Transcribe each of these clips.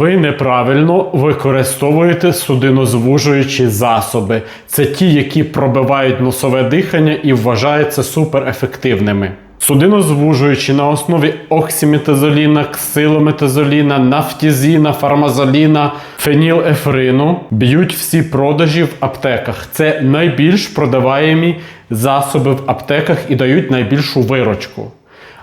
Ви неправильно використовуєте судинозвужуючі засоби. Це ті, які пробивають носове дихання і вважаються суперефективними. Судинозвужуючі на основі оксиметазоліна, ксилометазоліна, нафтізіна, фармазоліна, фенілефрину б'ють всі продажі в аптеках. Це найбільш продаваємі засоби в аптеках і дають найбільшу виручку.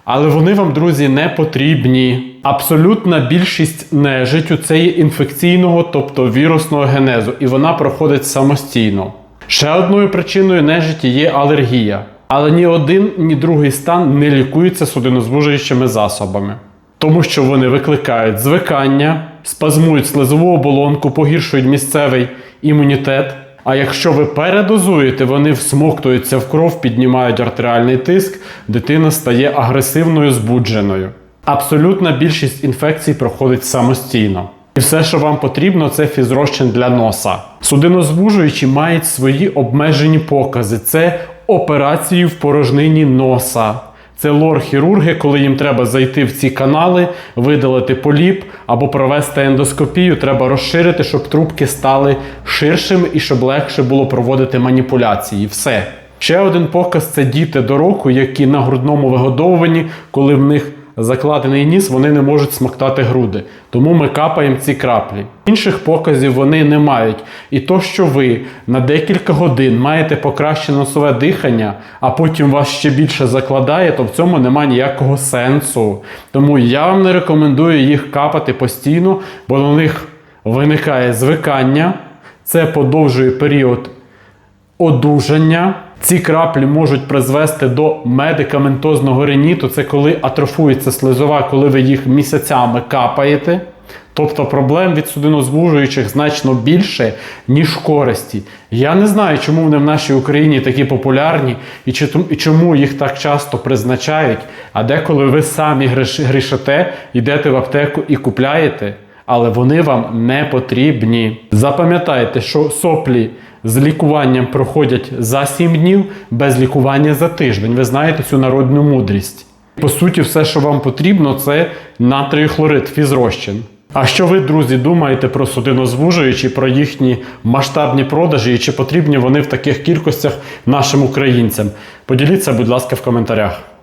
Але вони вам, друзі, не потрібні. Абсолютна більшість нежиттю це є інфекційного, тобто вірусного генезу, і вона проходить самостійно. Ще одною причиною нежиті є алергія. Але ні один, ні другий стан не лікується судинозвужуючими засобами, тому що вони викликають звикання, спазмують слизову оболонку, погіршують місцевий імунітет. А якщо ви передозуєте, вони всмоктуються в кров, піднімають артеріальний тиск, дитина стає агресивною, збудженою. Абсолютна більшість інфекцій проходить самостійно. І все, що вам потрібно, це фізрозчин для носа. Судинозвужуючі мають свої обмежені покази. Це операції в порожнині носа. Це лор-хірурги, коли їм треба зайти в ці канали, видалити поліп або провести ендоскопію, треба розширити, щоб трубки стали ширшими і щоб легше було проводити маніпуляції. Все. Ще один показ це діти до року, які на грудному вигодовуванні, коли в них закладений ніс, вони не можуть смоктати груди. Тому ми капаємо ці краплі. Інших показів вони не мають. І то, що ви на декілька годин маєте покращене носове дихання, а потім вас ще більше закладає, то в цьому немає ніякого сенсу. Тому я вам не рекомендую їх капати постійно, бо на них виникає звикання, це подовжує період одужання. Ці краплі можуть призвести до медикаментозного реніту. Це коли атрофується слизова, коли ви їх місяцями капаєте. Тобто проблем від судинозвужуючих значно більше, ніж користі. Я не знаю, чому вони в нашій Україні такі популярні і чому їх так часто призначають. А деколи ви самі грішите, йдете в аптеку і купляєте, але вони вам не потрібні. Запам'ятайте, що соплі з лікуванням проходять за 7 днів, без лікування за тиждень. Ви знаєте цю народну мудрість. По суті, все, що вам потрібно, це натрій хлорид, фізрозчин. А що ви, друзі, думаєте про судинозвужуючі, про їхні масштабні продажі і чи потрібні вони в таких кількостях нашим українцям? Поділіться, будь ласка, в коментарях.